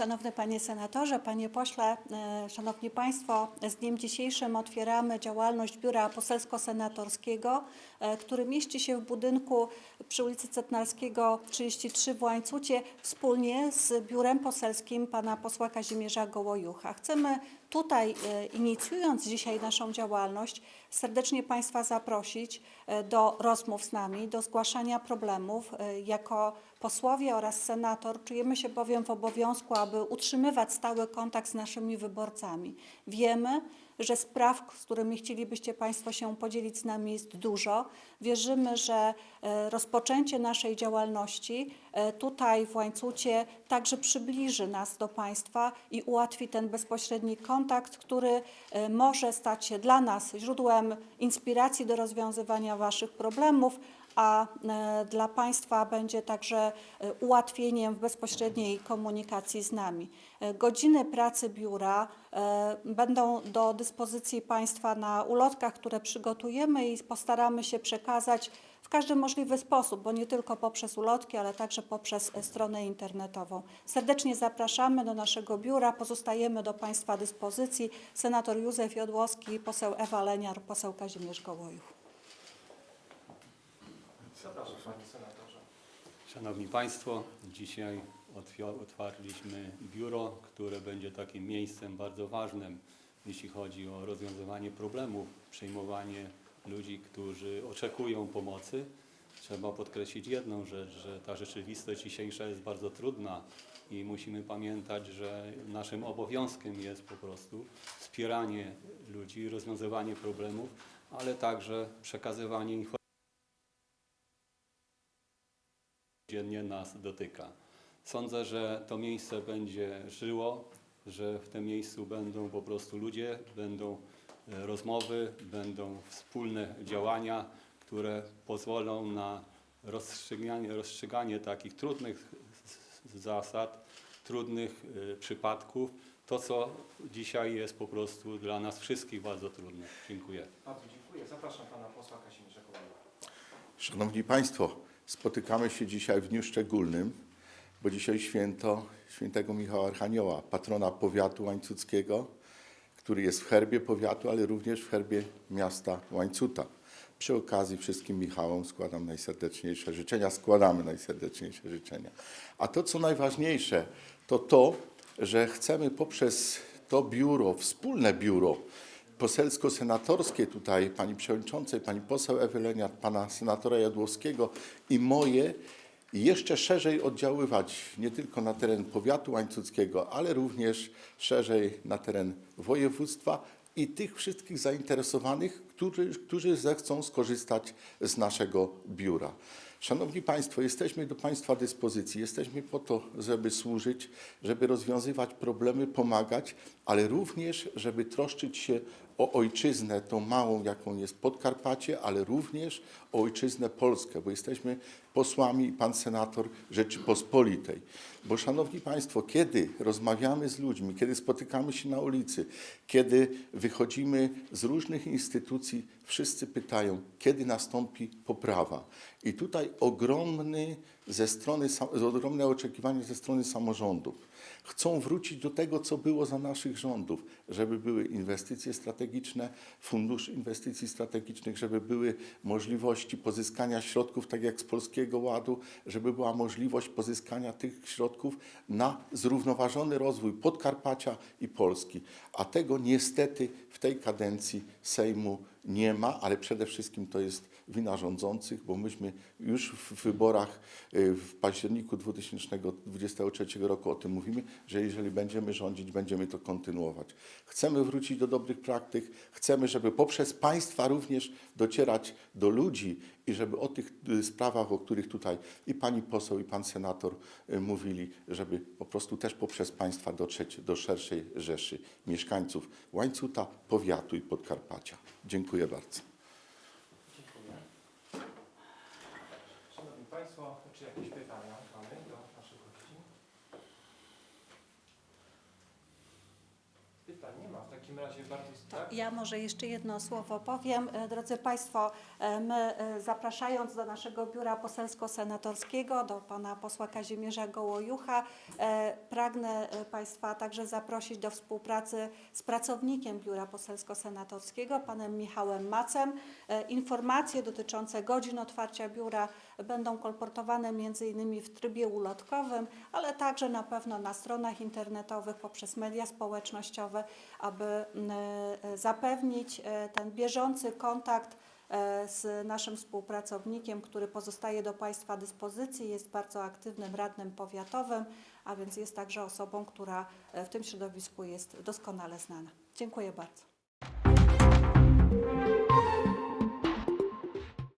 Szanowny Panie Senatorze, Panie Pośle, e, Szanowni Państwo, z dniem dzisiejszym otwieramy działalność Biura Poselsko-Senatorskiego, e, który mieści się w budynku przy ulicy Cetnalskiego 33 w Łańcucie wspólnie z Biurem Poselskim Pana Posła Kazimierza Gołojucha. Chcemy tutaj, e, inicjując dzisiaj naszą działalność, serdecznie Państwa zaprosić e, do rozmów z nami, do zgłaszania problemów. E, Jako posłowie oraz senator czujemy się bowiem w obowiązku, aby utrzymywać stały kontakt z naszymi wyborcami. Wiemy, że spraw, z którymi chcielibyście Państwo się podzielić z nami jest dużo. Wierzymy, że rozpoczęcie naszej działalności tutaj w Łańcucie także przybliży nas do Państwa i ułatwi ten bezpośredni kontakt, który e, może stać się dla nas źródłem inspiracji do rozwiązywania Waszych problemów, a e, dla Państwa będzie także e, ułatwieniem w bezpośredniej komunikacji z nami. E, Godziny pracy biura będą do dyspozycji Państwa na ulotkach, które przygotujemy i postaramy się przekazać w każdy możliwy sposób, bo nie tylko poprzez ulotki, ale także poprzez stronę internetową. Serdecznie zapraszamy do naszego biura, pozostajemy do Państwa dyspozycji. Senator Józef Jodłowski, poseł Ewa Leniar, poseł Kazimierz Gołojuch. Zapraszam Panie Senatorze. Szanowni Państwo, dzisiaj otwarliśmy biuro, które będzie takim miejscem bardzo ważnym, jeśli chodzi o rozwiązywanie problemów, przyjmowanie ludzi, którzy oczekują pomocy. Trzeba podkreślić jedną rzecz, że ta rzeczywistość dzisiejsza jest bardzo trudna i musimy pamiętać, że naszym obowiązkiem jest po prostu wspieranie ludzi, rozwiązywanie problemów, ale także przekazywanie informacji. Codziennie nas dotyka. Sądzę, że to miejsce będzie żyło, że w tym miejscu będą po prostu ludzie, będą e, rozmowy, będą wspólne działania, które pozwolą na rozstrzyganie, rozstrzyganie takich trudnych zasad, trudnych e, przypadków. To, co dzisiaj jest po prostu dla nas wszystkich bardzo trudne. Dziękuję. Bardzo dziękuję. Zapraszam Pana Posła Kazimierza. Szanowni Państwo, spotykamy się dzisiaj w dniu szczególnym, bo dzisiaj święto świętego Michała Archanioła, patrona powiatu łańcuckiego, który jest w herbie powiatu, ale również w herbie miasta Łańcuta. Przy okazji wszystkim Michałom składam najserdeczniejsze życzenia, składamy najserdeczniejsze życzenia. A to, co najważniejsze, to to, że chcemy poprzez to biuro, wspólne biuro, poselsko-senatorskie tutaj pani przewodniczącej, pani poseł Ewy Leniart, pana senatora Jadłowskiego i moje jeszcze szerzej oddziaływać nie tylko na teren powiatu łańcuckiego, ale również szerzej na teren województwa i tych wszystkich zainteresowanych, którzy, którzy zechcą skorzystać z naszego biura. Szanowni Państwo, jesteśmy do Państwa dyspozycji. Jesteśmy po to, żeby służyć, żeby rozwiązywać problemy, pomagać, ale również, żeby troszczyć się o ojczyznę, tą małą, jaką jest Podkarpacie, ale również o ojczyznę Polskę, bo jesteśmy posłami i pan senator Rzeczypospolitej. Bo szanowni Państwo, kiedy rozmawiamy z ludźmi, kiedy spotykamy się na ulicy, kiedy wychodzimy z różnych instytucji, community wszyscy pytają, kiedy nastąpi poprawa. I tutaj ogromny ze strony, ogromne oczekiwanie ze strony samorządów. Chcą wrócić do tego, co było za naszych rządów, żeby były inwestycje strategiczne, fundusz inwestycji strategicznych, żeby były możliwości pozyskania środków, tak jak z Polskiego Ładu, żeby była możliwość pozyskania tych środków na zrównoważony rozwój Podkarpacia i Polski. A tego niestety w tej kadencji Sejmu nie ma, ale przede wszystkim to jest wina rządzących, bo myśmy już w wyborach y, w październiku 2023 roku o tym mówimy, że jeżeli będziemy rządzić, będziemy to kontynuować. Chcemy wrócić do dobrych praktyk, chcemy, żeby poprzez państwa również docierać do ludzi i żeby o tych y, sprawach, o których tutaj i pani poseł, i pan senator y, mówili, żeby po prostu też poprzez państwa dotrzeć do szerszej rzeszy mieszkańców Łańcuta, powiatu i Podkarpacia. Dziękuję bardzo. Dziękuję. Szanowni Czy jakieś pytania mamy do naszych gości? Pytań nie ma. Takim razie. Tak? Ja może jeszcze jedno słowo powiem. E, Drodzy Państwo, e, my e, zapraszając do naszego biura poselsko-senatorskiego, do pana posła Kazimierza Gołojucha, pragnę Państwa także zaprosić do współpracy z pracownikiem biura poselsko-senatorskiego, panem Michałem Macem. Informacje dotyczące godzin otwarcia biura będą kolportowane między innymi w trybie ulotkowym, ale także na pewno na stronach internetowych poprzez media społecznościowe, aby m, e, zapewnić e, ten bieżący kontakt e, z naszym współpracownikiem, który pozostaje do Państwa dyspozycji, jest bardzo aktywnym radnym powiatowym, a więc jest także osobą, która w tym środowisku jest doskonale znana. Dziękuję bardzo.